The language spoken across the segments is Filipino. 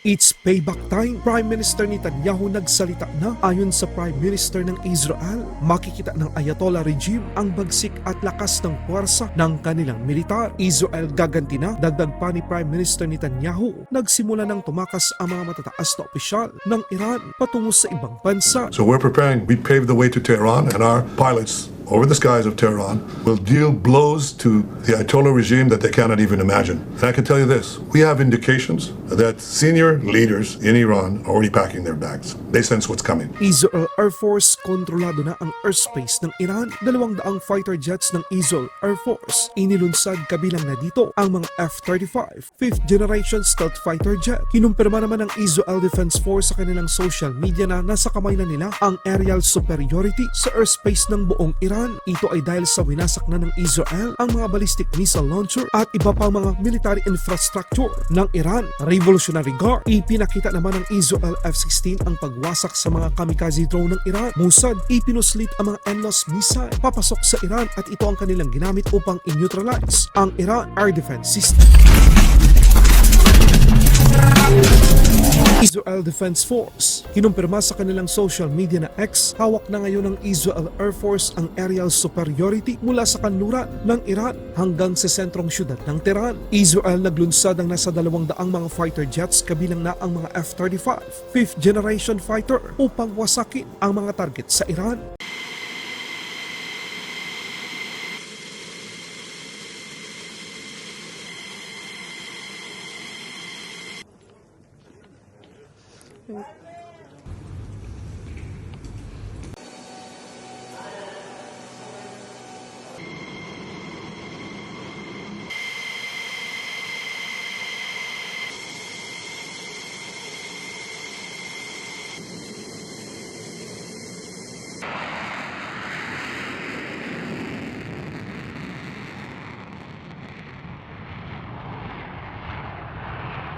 It's payback time. Prime Minister Netanyahu nagsalita na ayon sa Prime Minister ng Israel. Makikita ng Ayatollah regime ang bagsik at lakas ng puwersa ng kanilang militar. Israel gaganti na, dagdag pa ni Prime Minister Netanyahu. Nagsimula ng tumakas ang mga matataas na opisyal ng Iran patungo sa ibang bansa. So we're preparing, we paved the way to Tehran, and our pilots over the skies of Tehran will deal blows to the Ayatollah regime that they cannot even imagine. And I can tell you this we have indications that senior leaders in Iran are already packing their bags. They sense what's coming. Israel Air Force kontrolado na ang airspace ng Iran. Dalawang daang fighter jets ng Israel Air Force inilunsad kabilang na dito ang mga F-35, 5th generation stealth fighter jet. Kinumpirma naman ng Israel Defense Force sa kanilang social media na nasa kamay na nila ang aerial superiority sa airspace ng buong Iran. Ito ay dahil sa winasak na ng Israel ang mga ballistic missile launcher at iba pang mga military infrastructure ng Iran. Revolutionary Guard, ipinakita naman ng Israel F-16 ang pagwasak sa mga kamikaze drone ng Iran. Mossad, ipinuslit ang mga NLOS missile papasok sa Iran at ito ang kanilang ginamit upang in-neutralize ang Iran Air Defense System. Israel Defense Force. Kinumpirma sa kanilang social media na X, hawak na ngayon ng Israel Air Force ang aerial superiority mula sa kanluran ng Iran hanggang sa sentrong syudad ng Tehran. Israel naglunsad ng nasa dalawang daang mga fighter jets kabilang na ang mga F-35, 5th generation fighter upang wasakin ang mga target sa Iran.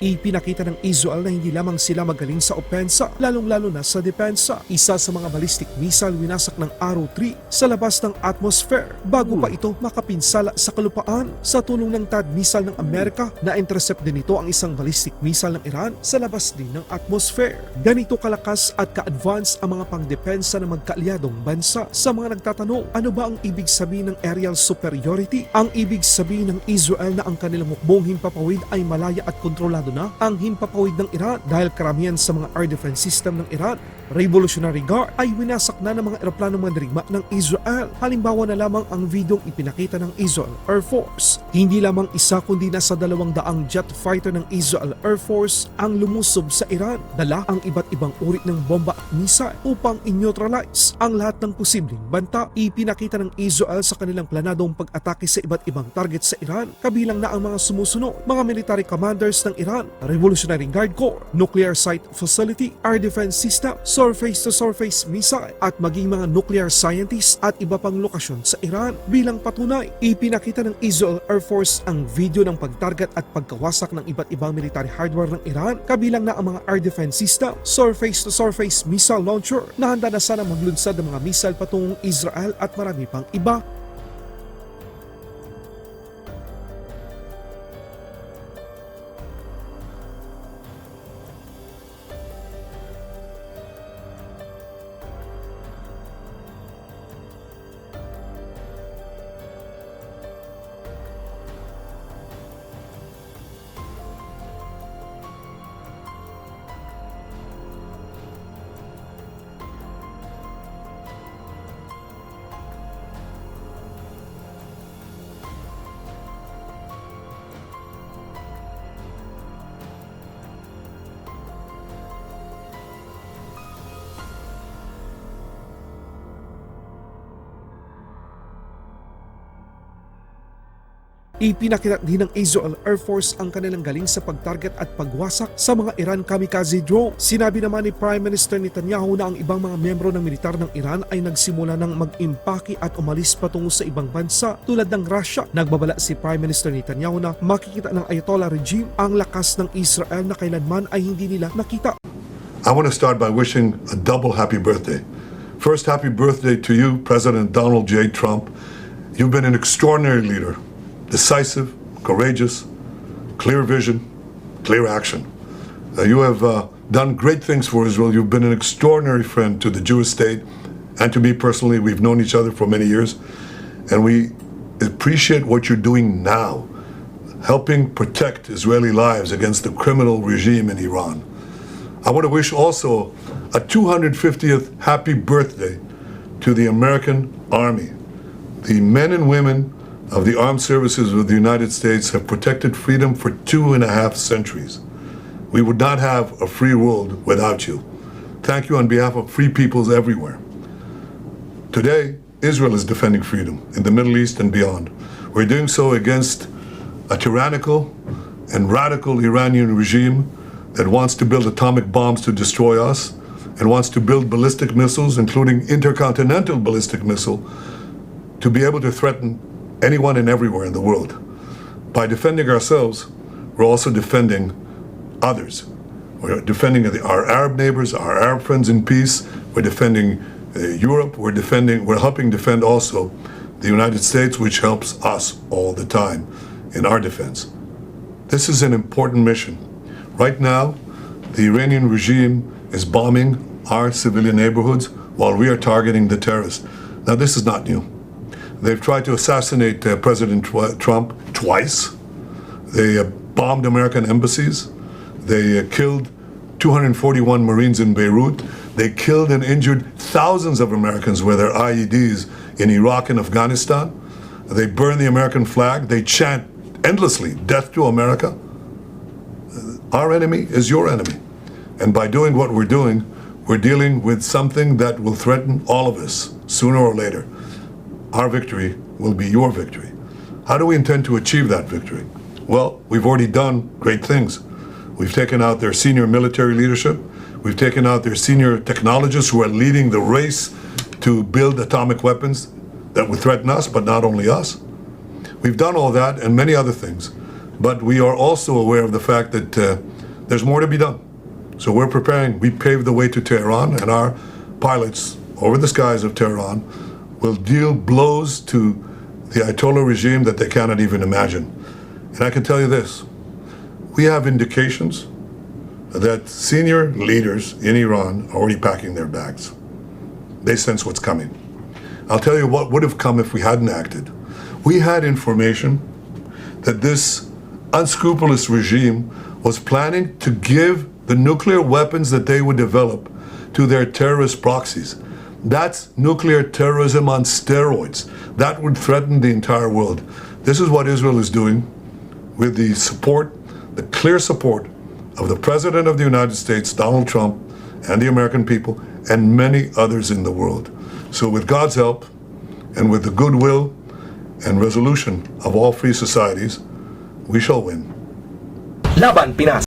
Ipinakita ng Israel na hindi lamang sila magaling sa opensa, lalong-lalo na sa depensa. Isa sa mga ballistic missile winasak ng Arrow 3 sa labas ng atmosphere bago pa ito makapinsala sa kalupaan. Sa tulong ng THAAD missile ng Amerika, na-intercept din ito ang isang ballistic missile ng Iran sa labas din ng atmosphere. Ganito kalakas at ka-advance ang mga pangdepensa ng magkaalyadong bansa. Sa mga nagtatanong, ano ba ang ibig sabihin ng aerial superiority? Ang ibig sabihin ng Israel na ang kanilang mukbong himpapawid ay malaya at kontrolado na ang himpapawid ng Iran dahil karamihan sa mga air defense system ng Iran Revolutionary Guard ay winasak na ng mga eroplanong mandirigma ng Israel. Halimbawa na lamang ang videong ipinakita ng Israel Air Force. Hindi lamang isa kundi nasa dalawang daang jet fighter ng Israel Air Force ang lumusob sa Iran. Dala ang iba't ibang uri ng bomba at missile upang in-neutralize ang lahat ng posibleng banta. Ipinakita ng Israel sa kanilang planadong pag-atake sa iba't ibang target sa Iran. Kabilang na ang mga sumusunod, mga military commanders ng Iran, Revolutionary Guard Corps, Nuclear Site Facility, Air Defense System, surface-to-surface missile at maging mga nuclear scientists at iba pang lokasyon sa Iran. Bilang patunay, ipinakita ng Israel Air Force ang video ng pagtarget at pagkawasak ng iba't ibang military hardware ng Iran, kabilang na ang mga air defense system, surface-to-surface missile launcher na handa na sana maglunsad ng mga missile patungong Israel at marami pang iba. Ipinakita din ng Israel Air Force ang kanilang galing sa pagtarget at pagwasak sa mga Iran kamikaze drone. Sinabi naman ni Prime Minister Netanyahu na ang ibang mga miyembro ng militar ng Iran ay nagsimula ng mag-impake at umalis patungo sa ibang bansa tulad ng Russia. Nagbabala si Prime Minister Netanyahu na makikita ng Ayatollah regime ang lakas ng Israel na kailanman ay hindi nila nakita. I want to start by wishing a double happy birthday. First, happy birthday to you, President Donald J. Trump. You've been an extraordinary leader, decisive, courageous, clear vision, clear action. Uh, you have uh, done great things for Israel. You've been an extraordinary friend to the Jewish state and to me personally. We've known each other for many years, and we appreciate what you're doing now, helping protect Israeli lives against the criminal regime in Iran. I want to wish also a 250th happy birthday to the American Army. The men and women of the armed services of the United States have protected freedom for two and a half centuries. We would not have a free world without you. Thank you on behalf of free peoples everywhere. Today, Israel is defending freedom in the Middle East and beyond. We're doing so against a tyrannical and radical Iranian regime that wants to build atomic bombs to destroy us and wants to build ballistic missiles, including intercontinental ballistic missile, to be able to threaten anyone and everywhere in the world. By defending ourselves, we're also defending others. We're defending our Arab neighbors, our Arab friends in peace. We're defending uh, Europe. We're defending. We're helping defend also the United States, which helps us all the time in our defense. This is an important mission. Right now, the Iranian regime is bombing our civilian neighborhoods while we are targeting the terrorists. Now, this is not new. They've tried to assassinate uh, President Trump twice. They uh, bombed American embassies. They uh, killed 241 Marines in Beirut. They killed and injured thousands of Americans with their IEDs in Iraq and Afghanistan. They burn the American flag. They chant endlessly, Death to America. Our enemy is your enemy. And by doing what we're doing, we're dealing with something that will threaten all of us sooner or later. Our victory will be your victory. How do we intend to achieve that victory? Well, we've already done great things. We've taken out their senior military leadership. We've taken out their senior technologists who are leading the race to build atomic weapons that would threaten us, but not only us. We've done all that and many other things, but we are also aware of the fact that uh, there's more to be done. So we're preparing. We paved the way to Tehran, and our pilots over the skies of Tehran will deal blows to the Ayatollah regime that they cannot even imagine. And I can tell you this we have indications that senior leaders in Iran are already packing their bags. They sense what's coming. I'll tell you what would have come if we hadn't acted. We had information that this unscrupulous regime was planning to give the nuclear weapons that they would develop to their terrorist proxies. That's nuclear terrorism on steroids. That would threaten the entire world. This is what Israel is doing with the support, the clear support of the President of the United States, Donald Trump, and the American people, and many others in the world. So, with God's help and with the goodwill and resolution of all free societies, we shall win. Laban Pinas